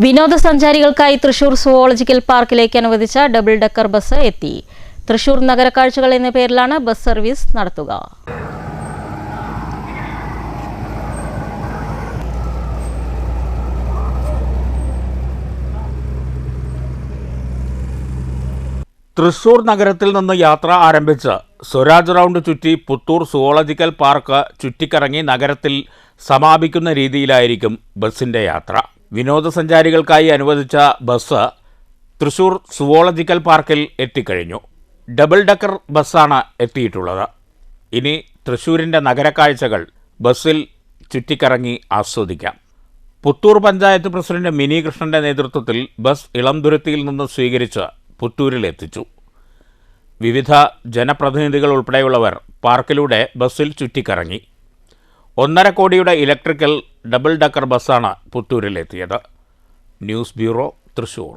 വിനോദസഞ്ചാരികൾക്കായി Thrissur zoological പാർക്കിലേക്ക് അനുവദിച്ച double decker bus എത്തി. തൃശൂർ നഗരക്കാഴ്ചകൾ എന്ന പേരിലാണ് ബസ് സർവീസ് നടത്തുക. തൃശൂർ നഗരത്തിൽ നിന്ന് യാത്ര ആരംഭിച്ച് സ്വരാജ് റൗണ്ട് ചുറ്റി പുത്തൂർ സുവോളജിക്കൽ പാർക്ക് ചുറ്റിക്കറങ്ങി നഗരത്തിൽ സമാപിക്കുന്ന രീതിയിലായിരിക്കും ബസ്സിന്റെ യാത്ര. വിനോദസഞ്ചാരികൾക്കായി അനുവദിച്ച ബസ് തൃശൂർ സുവോളജിക്കൽ പാർക്കിൽ എത്തിക്കഴിഞ്ഞു. ഡബിൾ ഡക്കർ ബസ്സാണ് എത്തിയിട്ടുള്ളത്. ഇനി തൃശൂരിന്റെ നഗരക്കാഴ്ചകൾ ബസ്സിൽ ചുറ്റിക്കറങ്ങി ആസ്വദിക്കാം. പുത്തൂർ പഞ്ചായത്ത് പ്രസിഡന്റ് മിനി കൃഷ്ണന്റെ നേതൃത്വത്തിൽ ബസ് ഇളംതുരുത്തിയിൽ നിന്ന് സ്വീകരിച്ച് പുത്തൂരിൽ എത്തിച്ചു. വിവിധ ജനപ്രതിനിധികൾ ഉൾപ്പെടെയുള്ളവർ പാർക്കിലൂടെ ബസ്സിൽ ചുറ്റിക്കറങ്ങി. ഒന്നര കോടിയുടെ ഇലക്ട്രിക്കൽ ഡബിൾ ഡക്കർ ബസ്സാണ് പുത്തൂരിലെത്തിയത്. News bureau Thrissur.